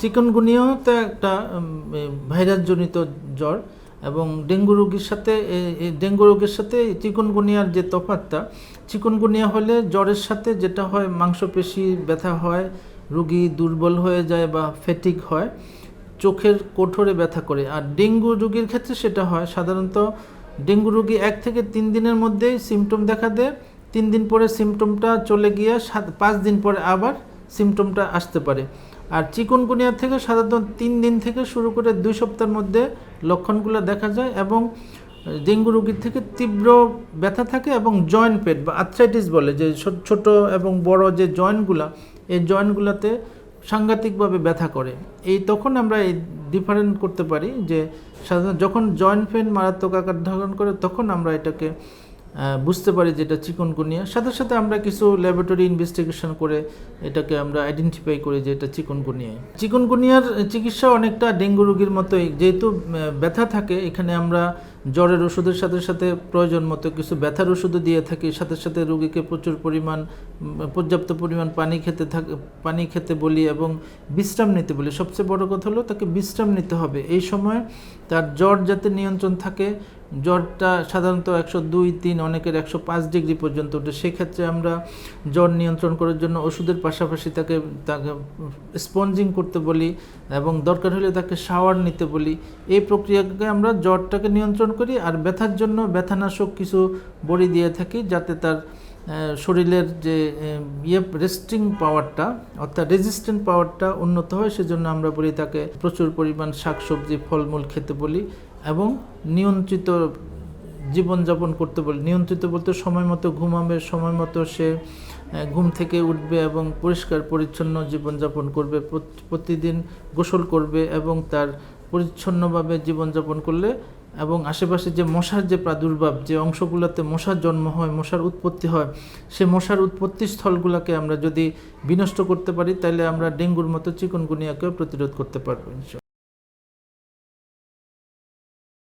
চিকনগুনিয়াও তো একটা ভাইরাসজনিত জ্বর এবং ডেঙ্গু রোগীর সাথে ডেঙ্গু রোগের সাথে চিকনগুনিয়ার যে তফাতটা চিকনগুনিয়া হলে জ্বরের সাথে যেটা হয়, মাংসপেশি ব্যথা হয়, রুগী দুর্বল হয়ে যায় বা ফেটিক হয়, চোখের কোঠরে ব্যথা করে। আর ডেঙ্গু রোগীর ক্ষেত্রে সেটা হয়, সাধারণত ডেঙ্গু রোগী এক থেকে তিন দিনের মধ্যেই সিমটম দেখা দেয়, তিন দিন পরে সিমটমটা চলে গিয়ে সাত, পাঁচ দিন পরে আবার সিমটমটা আসতে পারে। আর চিকনগুনিয়া থেকে সাধারণত তিন দিন থেকে শুরু করে দুই সপ্তাহের মধ্যে লক্ষণগুলো দেখা যায় এবং ডেঙ্গু রোগীর থেকে তীব্র ব্যথা থাকে এবং জয়েন্ট পেট বা আর্থ্রাইটিস বলে যে ছোট এবং বড় যে জয়েন্টগুলা, এই জয়েন্টগুলোতে সাংঘাতিকভাবে ব্যথা করে। এই তখন আমরা এই ডিফারেন্ট করতে পারি যে সাধারণত যখন জয়েন্ট পেন মারাত্মক আকার ধারণ করে তখন আমরা এটাকে বুঝতে পারি যে এটা চিকনগুনিয়া। সাথে সাথে আমরা কিছু ল্যাবরেটরি ইনভেস্টিগেশন করে এটাকে আমরা আইডেন্টিফাই করি যে এটা চিকনগুনিয়া চিকনগুনিয়ার চিকিৎসা অনেকটা ডেঙ্গু রোগীর মতোই, যেহেতু ব্যথা থাকে, এখানে আমরা জ্বরের ওষুধের সাথে সাথে প্রয়োজন মতো কিছু ব্যথার ওষুধও দিয়ে থাকি। সাথে সাথে রোগীকে প্রচুর পরিমাণ পর্যাপ্ত পরিমাণ পানি খেতে থাকে, পানি খেতে বলি এবং বিশ্রাম নিতে বলি। সবচেয়ে বড় কথা হলো তাকে বিশ্রাম নিতে হবে। এই সময় তার জ্বর যাতে নিয়ন্ত্রণ থাকে, জ্বরটা সাধারণত একশো দুই, তিন, অনেকের একশো পাঁচ ডিগ্রি পর্যন্ত ওঠে। সেক্ষেত্রে আমরা জ্বর নিয়ন্ত্রণ করার জন্য ওষুধের পাশাপাশি তাকে তাকে স্পঞ্জিং করতে বলি এবং দরকার হলে তাকে শাওয়ার নিতে বলি। এই প্রক্রিয়াকে আমরা জ্বরটাকে নিয়ন্ত্রণ করি আর ব্যথার জন্য ব্যথানাশক কিছু বড়ি দিয়ে থাকি যাতে তার শরীরের যে ইয়ে রেস্টিং পাওয়ারটা অর্থাৎ রেজিস্ট্যান্ট পাওয়ারটা উন্নত হয়, সেজন্য আমরা বলি তাকে প্রচুর পরিমাণ শাকসবজি, ফলমূল খেতে বলি এবং নিয়ন্ত্রিত জীবনযাপন করতে বলি। নিয়ন্ত্রিত বলতে সময় মতো ঘুমাবে, সময় মতো সে ঘুম থেকে উঠবে এবং পরিষ্কার, পরিচ্ছন্ন জীবনযাপন করবে প্রতিদিন গোসল করবে এবং তার পরিচ্ছন্নভাবে জীবনযাপন করলে এবং আশেপাশে যে মশার যে প্রাদুর্ভাব, যে অংশগুলোতে মশার জন্ম হয়, মশার উৎপত্তি হয়, সে মশার উৎপত্তি স্থলগুলোকে আমরা যদি বিনষ্ট করতে পারি, তাহলে আমরা ডেঙ্গুর মতো চিকনগুনিয়াকেও প্রতিরোধ করতে পারব।